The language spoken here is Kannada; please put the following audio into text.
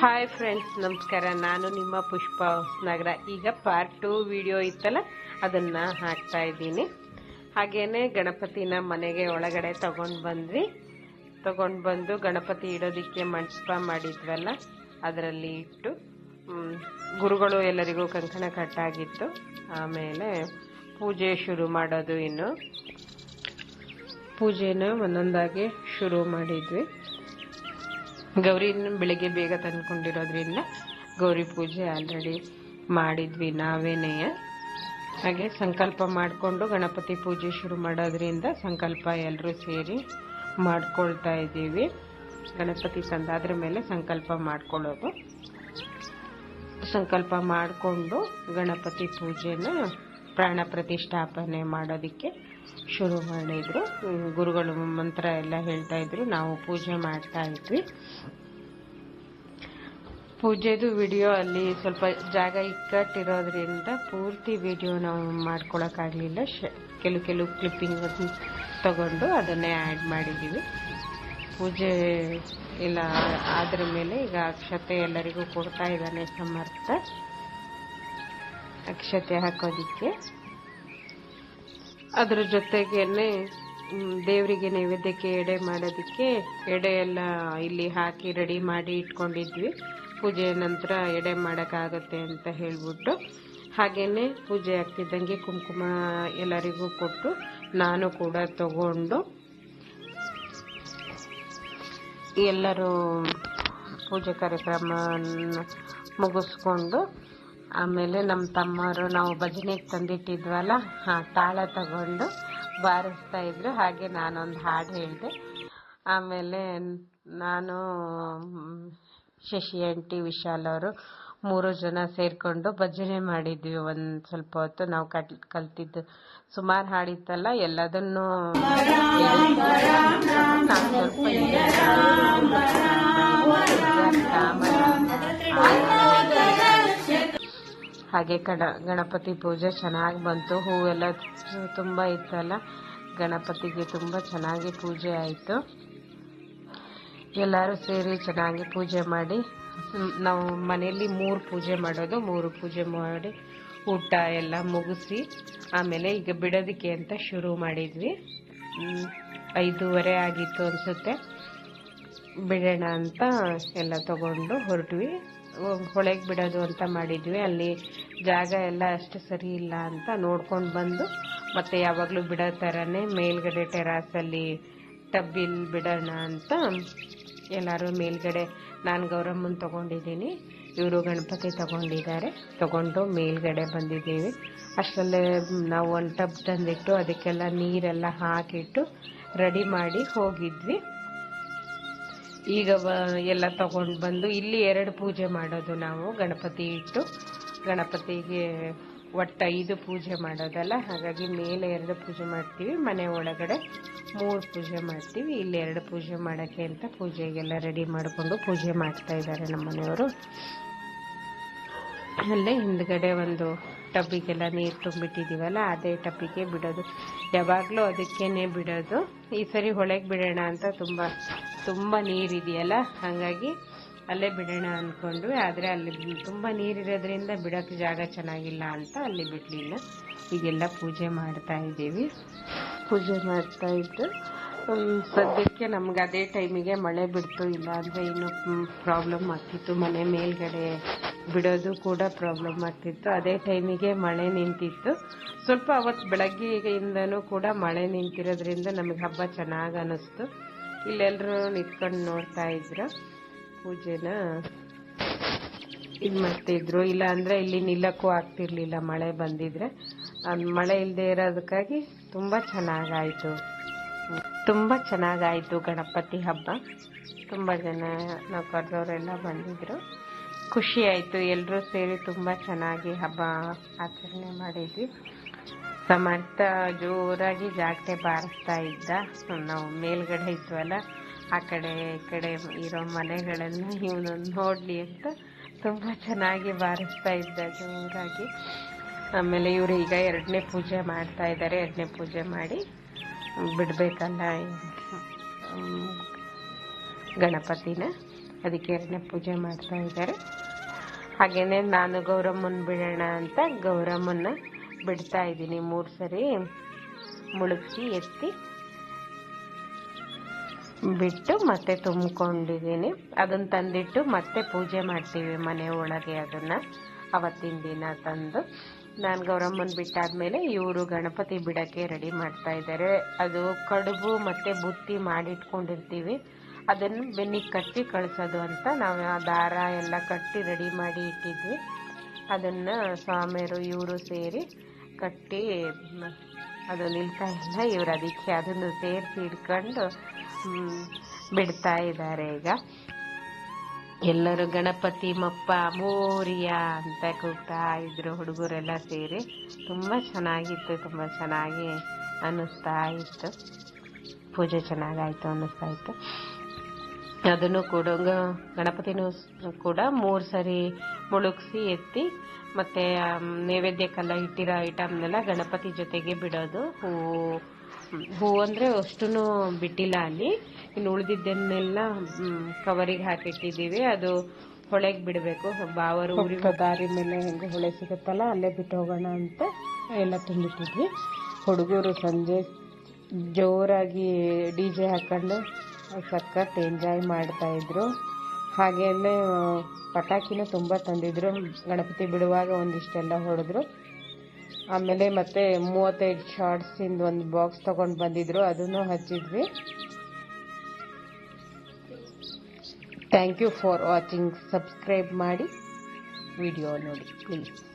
ಹಾಯ್ ಫ್ರೆಂಡ್ಸ್ ನಮಸ್ಕಾರ. ನಾನು ನಿಮ್ಮ ಪುಷ್ಪ ನಗರ. ಈಗ ಪಾರ್ಟ್ ಟು ವಿಡಿಯೋ ಇತ್ತಲ್ಲ, ಅದನ್ನ ಹಾಕ್ತಾ ಇದ್ದೀನಿ. ಹಾಗೇನೆ ಗಣಪತಿನ ಮನೆಗೆ ಒಳಗಡೆ ತಗೊಂಡು ಬಂದ್ವಿ. ತಗೊಂಡು ಬಂದು ಗಣಪತಿ ಇಡೋದಿಕ್ಕೆ ಮಂಟಪ ಮಾಡಿದ್ವಲ್ಲ, ಅದರಲ್ಲಿ ಇಟ್ಟು ಗುರುಗಳು ಎಲ್ಲರಿಗೂ ಕಂಕಣ ಕಟ್ಟಾಗಿತ್ತು. ಆಮೇಲೆ ಪೂಜೆ ಶುರು ಮಾಡೋದು ಇನ್ನು. ಪೂಜೆನ ಒಂದೊಂದಾಗಿ ಶುರು ಮಾಡಿದ್ವಿ. ಗೌರಿನ ಬೆಳಿಗ್ಗೆ ಬೇಗ ತಂದ್ಕೊಂಡಿರೋದ್ರಿಂದ ಗೌರಿ ಪೂಜೆ ಆಲ್ರೆಡಿ ಮಾಡಿದ್ವಿ ನಾವೇನೇ. ಹಾಗೆ ಸಂಕಲ್ಪ ಮಾಡಿಕೊಂಡು ಗಣಪತಿ ಪೂಜೆ ಶುರು ಮಾಡೋದ್ರಿಂದ ಸಂಕಲ್ಪ ಎಲ್ಲರೂ ಸೇರಿ ಮಾಡ್ಕೊಳ್ತಾ ಇದ್ದೀವಿ. ಗಣಪತಿ ತಂದಾದ್ರ ಮೇಲೆ ಸಂಕಲ್ಪ ಮಾಡ್ಕೊಳ್ಳೋದು. ಸಂಕಲ್ಪ ಮಾಡಿಕೊಂಡು ಗಣಪತಿ ಪೂಜೆನ ಪ್ರಾಣ ಪ್ರತಿಷ್ಠಾಪನೆ ಮಾಡೋದಕ್ಕೆ ಶುರು ಮಾಡಿದರು. ಗುರುಗಳು ಮಂತ್ರ ಎಲ್ಲ ಹೇಳ್ತಾ ಇದ್ರು. ನಾವು ಪೂಜೆ ಮಾಡ್ತಾ ಇದ್ವಿ. ಪೂಜೆದು ವಿಡಿಯೋ ಅಲ್ಲಿ ಸ್ವಲ್ಪ ಜಾಗ ಇಕ್ಕಟ್ಟಿರೋದ್ರಿಂದ ಪೂರ್ತಿ ವಿಡಿಯೋ ನಾವು ಮಾಡ್ಕೊಳಕ್ಕಾಗಲಿಲ್ಲ. ಶ, ಕೆಲವು ಕೆಲವು ಕ್ಲಿಪ್ಪಿಂಗ್ ತಗೊಂಡು ಅದನ್ನೇ ಆ್ಯಡ್ ಮಾಡಿದ್ದೀವಿ ಪೂಜೆ ಇಲ್ಲ ಆದ್ರ ಮೇಲೆ ಈಗ ಅಕ್ಷತೆ ಎಲ್ಲರಿಗೂ ಕೊಡ್ತಾ ಇದ್ದಾನೆ ಸಮರ್ಥ. ಅಕ್ಷತೆ ಹಾಕೋದಿಕ್ಕೆ. ಅದರ ಜೊತೆಗೇನೆ ದೇವರಿಗೆ ನೈವೇದ್ಯಕ್ಕೆ ಎಡೆ ಮಾಡೋದಕ್ಕೆ ಎಡೆ ಎಲ್ಲ ಇಲ್ಲಿ ಹಾಕಿ ರೆಡಿ ಮಾಡಿ ಇಟ್ಕೊಂಡಿದ್ವಿ. ಪೂಜೆ ನಂತರ ಎಡೆ ಮಾಡೋಕ್ಕಾಗತ್ತೆ ಅಂತ ಹೇಳಿಬಿಟ್ಟು. ಹಾಗೇ ಪೂಜೆ ಆಗ್ತಿದ್ದಂಗೆ ಕುಂಕುಮ ಎಲ್ಲರಿಗೂ ಕೊಟ್ಟು ನಾನು ಕೂಡ ತಗೊಂಡು ಎಲ್ಲರೂ ಪೂಜೆ ಕಾರ್ಯಕ್ರಮ ಮುಗಿಸ್ಕೊಂಡು ಆಮೇಲೆ ನಮ್ಮ ತಮ್ಮವರು ನಾವು ಭಜನೆಗೆ ತಂದಿಟ್ಟಿದ್ವಲ್ಲ ಹಾಂ ತಾಳ ತಗೊಂಡು ಬಾರಿಸ್ತಾ ಇದ್ರು ಹಾಗೆ ನಾನೊಂದು ಹಾಡು ಹೇಳಿದೆ ಆಮೇಲೆ ನಾನು ಶಶಿ ಆಂಟಿ ವಿಶಾಲ್ ಅವರು ಮೂರು ಜನ ಸೇರ್ಕೊಂಡು ಭಜನೆ ಮಾಡಿದ್ವಿ ಒಂದು ಸ್ವಲ್ಪ ಹೊತ್ತು ನಾವು ಕಟ್ ಕಲ್ತಿದ್ದು ಸುಮಾರು ಹಾಡಿತ್ತಲ್ಲ ಎಲ್ಲದನ್ನು ಸ್ವಲ್ಪ. ಹಾಗೆ ಕಣ ಗಣಪತಿ ಪೂಜೆ ಚೆನ್ನಾಗಿ ಬಂತು. ಹೂವೆಲ್ಲ ತುಂಬ ಇತ್ತಲ್ಲ, ಗಣಪತಿಗೆ ತುಂಬ ಚೆನ್ನಾಗಿ ಪೂಜೆ ಆಯಿತು. ಎಲ್ಲರೂ ಸೇರಿ ಚೆನ್ನಾಗಿ ಪೂಜೆ ಮಾಡಿ ನಾವು ಮನೆಯಲ್ಲಿ ಮೂರು ಪೂಜೆ ಮಾಡೋದು. ಮೂರು ಪೂಜೆ ಮಾಡಿ ಊಟ ಎಲ್ಲ ಮುಗಿಸಿ, ಆಮೇಲೆ ಈಗ ಬಿಡೋದಕ್ಕೆ ಅಂತ ಶುರು ಮಾಡಿದ್ವಿ. ಐದೂವರೆ ಆಗಿತ್ತು ಅನಿಸುತ್ತೆ. ಬಿಡೋಣ ಅಂತ ಎಲ್ಲ ತಗೊಂಡು ಹೊರಟ್ವಿ. ಹೊಳೆಗೆ ಬಿಡೋದು ಅಂತ ಮಾಡಿದ್ವಿ. ಅಲ್ಲಿ ಜಾಗ ಎಲ್ಲ ಅಷ್ಟು ಸರಿ ಇಲ್ಲ ಅಂತ ನೋಡ್ಕೊಂಡು ಬಂದು ಮತ್ತೆ ಯಾವಾಗಲೂ ಬಿಡೋ ಥರನೇ ಮೇಲ್ಗಡೆ ಟೆರಾಸಲ್ಲಿ ಟಬ್ಬಿಲ್ ಬಿಡೋಣ ಅಂತ ಎಲ್ಲರೂ ಮೇಲ್ಗಡೆ, ನಾನು ಗೌರಮ್ಮನ ತಗೊಂಡಿದ್ದೀನಿ. ಇವರು ಗಣಪತಿ ತಗೊಂಡಿದ್ದಾರೆ. ತಗೊಂಡು ಮೇಲ್ಗಡೆ ಬಂದಿದ್ದೀವಿ. ಅಷ್ಟರಲ್ಲೇ ನಾವು ಒಂದು ಟಬ್ ತಂದಿಟ್ಟು ಅದಕ್ಕೆಲ್ಲ ನೀರೆಲ್ಲ ಹಾಕಿಟ್ಟು ರೆಡಿ ಮಾಡಿ ಹೋಗಿದ್ವಿ. ಈಗ ಎಲ್ಲ ತಗೊಂಡು ಬಂದು ಇಲ್ಲಿ ಎರಡು ಪೂಜೆ ಮಾಡೋದು ನಾವು, ಗಣಪತಿ ಇಟ್ಟು. ಗಣಪತಿಗೆ ಒಟ್ಟು ಐದು ಪೂಜೆ ಮಾಡೋದಲ್ಲ, ಹಾಗಾಗಿ ಮೇಲೆ ಎರಡು ಪೂಜೆ ಮಾಡ್ತೀವಿ, ಮನೆ ಒಳಗಡೆ ಮೂರು ಪೂಜೆ ಮಾಡ್ತೀವಿ. ಇಲ್ಲಿ ಎರಡು ಪೂಜೆ ಮಾಡೋಕ್ಕೆ ಅಂತ ಪೂಜೆಗೆಲ್ಲ ರೆಡಿ ಮಾಡಿಕೊಂಡು ಪೂಜೆ ಮಾಡ್ತಾ ಇದ್ದಾರೆ ನಮ್ಮ ಮನೆಯವರು. ಅಲ್ಲೇ ಹಿಂದ್ಗಡೆ ಒಂದು ಟಬ್ಬಿಗೆಲ್ಲ ನೀರು ತುಂಬಿಟ್ಟಿದ್ದೀವಲ್ಲ ಅದೇ ಟಬ್ಬಿಗೆ ಬಿಡೋದು. ಯಾವಾಗಲೂ ಅದಕ್ಕೇನೆ ಬಿಡೋದು. ಈ ಸರಿ ಹೊಳೆಗೆ ಬಿಡೋಣ ಅಂತ ತುಂಬ ತುಂಬ ನೀರಿದೆಯಲ್ಲ ಹಾಗಾಗಿ ಅಲ್ಲೇ ಬಿಡೋಣ ಅಂದ್ಕೊಂಡ್ವಿ ಆದರೆ ಅಲ್ಲಿ ತುಂಬ ನೀರಿರೋದ್ರಿಂದ ಬಿಡೋಕ್ಕೆ ಜಾಗ ಚೆನ್ನಾಗಿಲ್ಲ ಅಂತ ಅಲ್ಲಿ ಬಿಡಲಿಲ್ಲ. ಈಗೆಲ್ಲ ಪೂಜೆ ಮಾಡ್ತಾ ಇದ್ದೀವಿ. ಪೂಜೆ ಮಾಡ್ತಾ ಇದ್ದು ಸದ್ಯಕ್ಕೆ ನಮ್ಗೆ ಅದೇ ಟೈಮಿಗೆ ಮಳೆ ಬಿಡ್ತು. ಇಲ್ಲ ಅಂದರೆ ಇನ್ನೂ ಪ್ರಾಬ್ಲಮ್ ಆಗ್ತಿತ್ತು. ಮನೆ ಮೇಲ್ಗಡೆ ಬಿಡೋದು ಕೂಡ ಪ್ರಾಬ್ಲಮ್ ಆಗ್ತಿತ್ತು. ಅದೇ ಟೈಮಿಗೆ ಮಳೆ ನಿಂತಿತ್ತು. ಸ್ವಲ್ಪ ಅವತ್ತು ಬೆಳಗ್ಗೆಯಿಂದನೂ ಕೂಡ ಮಳೆ ನಿಂತಿರೋದ್ರಿಂದ ನಮಗೆ ಹಬ್ಬ ಚೆನ್ನಾಗಿ ಅನ್ನಿಸ್ತು ಇಲ್ಲೆಲ್ಲರೂ ನಿಂತ್ಕೊಂಡು ನೋಡ್ತಾ ಇದ್ರು. ಪೂಜೆನ ಇದು ಮಾಡ್ತಿದ್ರು. ಇಲ್ಲ ಅಂದರೆ ಇಲ್ಲಿ ನಿಲ್ಲಕ್ಕೂ ಆಗ್ತಿರ್ಲಿಲ್ಲ ಮಳೆ ಬಂದಿದ್ರೆ. ಮಳೆ ಇಲ್ಲದೆ ಇರೋದಕ್ಕಾಗಿ ತುಂಬ ಚೆನ್ನಾಗಾಯಿತು ತುಂಬ ಚೆನ್ನಾಗಾಯಿತು ಗಣಪತಿ ಹಬ್ಬ. ತುಂಬ ಜನ ನಾವು ಕರೆದವರೆಲ್ಲ ಬಂದಿದ್ರು. ಖುಷಿ ಆಯಿತು. ಎಲ್ಲರೂ ಸೇರಿ ತುಂಬ ಚೆನ್ನಾಗಿ ಹಬ್ಬ ಆಚರಣೆ ಮಾಡಿದ್ವಿ. ಸಮರ್ಥ ಜೋರಾಗಿ ಜಾಗಟೆ ಬಾರಿಸ್ತಾ ಇದ್ದ. ನಾವು ಮೇಲ್ಗಡೆ ಇದ್ವಲ್ಲ, ಆ ಕಡೆ ಈ ಕಡೆ ಇರೋ ಮನೆಗಳನ್ನ ಇವನು ನೋಡ್ಲಿ ಅಂತ ತುಂಬ ಚೆನ್ನಾಗಿ ಬಾರಿಸ್ತಾ ಇದ್ದ ಜೋರಾಗಿ. ಆಮೇಲೆ ಇವರು ಈಗ ಎರಡನೇ ಪೂಜೆ ಮಾಡ್ತಾ ಇದ್ದಾರೆ ಎರಡನೇ ಪೂಜೆ ಮಾಡಿ ಬಿಡಬೇಕಲ್ಲ ಗಣಪತಿನ. ಅದಕ್ಕೆ ಎರಡನೇ ಪೂಜೆ ಮಾಡ್ತಾ ಇದ್ದಾರೆ ಹಾಗೇನೆ ನಾನು ಗೌರಮ್ಮನ ಬಿಡೋಣ ಅಂತ ಗೌರಮ್ಮನ ಬಿಡ್ತಾ ಇದ್ದೀನಿ ಮೂರು ಸರಿ. ಮುಳುಗಿಸಿ, ಎತ್ತಿ. ಬಿಟ್ಟು ಮತ್ತೆ ತುಂಬಿಕೊಂಡಿದ್ದೀನಿ. ಅದನ್ನ ತಂದಿಟ್ಟು ಮತ್ತೆ ಪೂಜೆ ಮಾಡ್ತೀವಿ ಮನೆ ಒಳಗೆ ಅದನ್ನ. ಅವತ್ತಿನ ದಿನ ತಂದು. ನಾನು ಗೌರಮ್ಮನ ಬಿಟ್ಟಾದ್ಮೇಲೆ ಇವರು ಗಣಪತಿ ಬಿಡಕ್ಕೆ ರೆಡಿ ಮಾಡ್ತಾ ಇದ್ದಾರೆ. ಅದು ಕಡುಬು ಮತ್ತೆ ಬುತ್ತಿ ಮಾಡಿಟ್ಕೊಂಡಿರ್ತೀವಿ. ಅದನ್ನು ಬೆನ್ನಿಗೆ ಕಟ್ಟಿ ಕಳಿಸೋದು ಅಂತ ನಾವು ಆ ದಾರ ಎಲ್ಲ ಕಟ್ಟಿ ರೆಡಿ ಮಾಡಿ ಇಟ್ಟಿದ್ವಿ. ಅದನ್ನು ಸ್ವಾಮಿಯರು ಇವರು ಸೇರಿ ಕಟ್ಟಿ ಅದು ನಿಲ್ತಾ ಇಲ್ಲ. ಇವರು ಅದಕ್ಕೆ ಅದನ್ನು ಸೇರಿಸಿ ಹ್ಮ್, ಬಿಡ್ತಾ ಇದ್ದಾರೆ ಈಗ. ಎಲ್ಲರೂ ಗಣಪತಿ ಮಪ್ಪ ಮೋರಿಯ ಅಂತ ಕೂಗ್ತಾ ಇದ್ರು ಹುಡುಗರೆಲ್ಲ ಸೇರಿ. ತುಂಬ ಚೆನ್ನಾಗಿತ್ತು ತುಂಬ ಚೆನ್ನಾಗಿ ಅನ್ನಿಸ್ತಾ ಇತ್ತು. ಪೂಜೆ ಚೆನ್ನಾಗಾಯಿತು ಅನ್ನಿಸ್ತಾ ಇತ್ತು. ಅದನ್ನು ಕೂಡ ಗಣಪತಿನೂ ಕೂಡ ಮೂರು ಸರಿ ಮುಳುಗಿಸಿ ಎತ್ತಿ ಮತ್ತೆ ನೈವೇದ್ಯಕ್ಕೆಲ್ಲ ಇಟ್ಟಿರೋ ಐಟಮ್ನೆಲ್ಲ ಗಣಪತಿ ಜೊತೆಗೆ ಬಿಡೋದು. ಹೂವು ಹೂ ಅಂದರೆ ಅಷ್ಟೂ ಬಿಟ್ಟಿಲ್ಲ ಅಲ್ಲಿ. ಇನ್ನು ಉಳಿದಿದ್ದನ್ನೆಲ್ಲ ಕವರಿಗೆ ಹಾಕಿಟ್ಟಿದ್ದೀವಿ. ಅದು ಹೊಳೆಗೆ ಬಿಡಬೇಕು. ಬಾವರು ಊರಿಗೆ ದಾರಿ ಮೇಲೆ ಹೆಂಗೆ ಹೊಳೆ ಸಿಗುತ್ತಲ್ಲ, ಅಲ್ಲೇ ಬಿಟ್ಟು ಹೋಗೋಣ ಅಂತ ಎಲ್ಲ ತುಂಬಿಟ್ಟಿದ್ವಿ. ಹುಡುಗರು ಸಂಜೆ ಜೋರಾಗಿ ಡಿ ಜೆ ಹಾಕೊಂಡು ಸಖತ್ ಎಂಜಾಯ್ ಮಾಡ್ತಾ ಇದ್ರು. ಹಾಗೇನೆ ಪಟಾಕಿನೂ ತುಂಬ ತಂದಿದ್ರು. ಗಣಪತಿ ಬಿಡುವಾಗ ಒಂದಿಷ್ಟೆಲ್ಲ ಹೊಡೆದ್ರು. ಆಮೇಲೆ ಮತ್ತೆ ಮೂವತ್ತೈದು ಶಾರ್ಟ್ಸಿಂದ ಒಂದು ಬಾಕ್ಸ್ ತಗೊಂಡು ಬಂದಿದ್ರು. ಅದನ್ನು ಹಚ್ಚಿದ್ವಿ. Thank you for watching subscribe ಮಾಡಿ. ವಿಡಿಯೋ ನೋಡಿ ಪ್ಲೀಸ್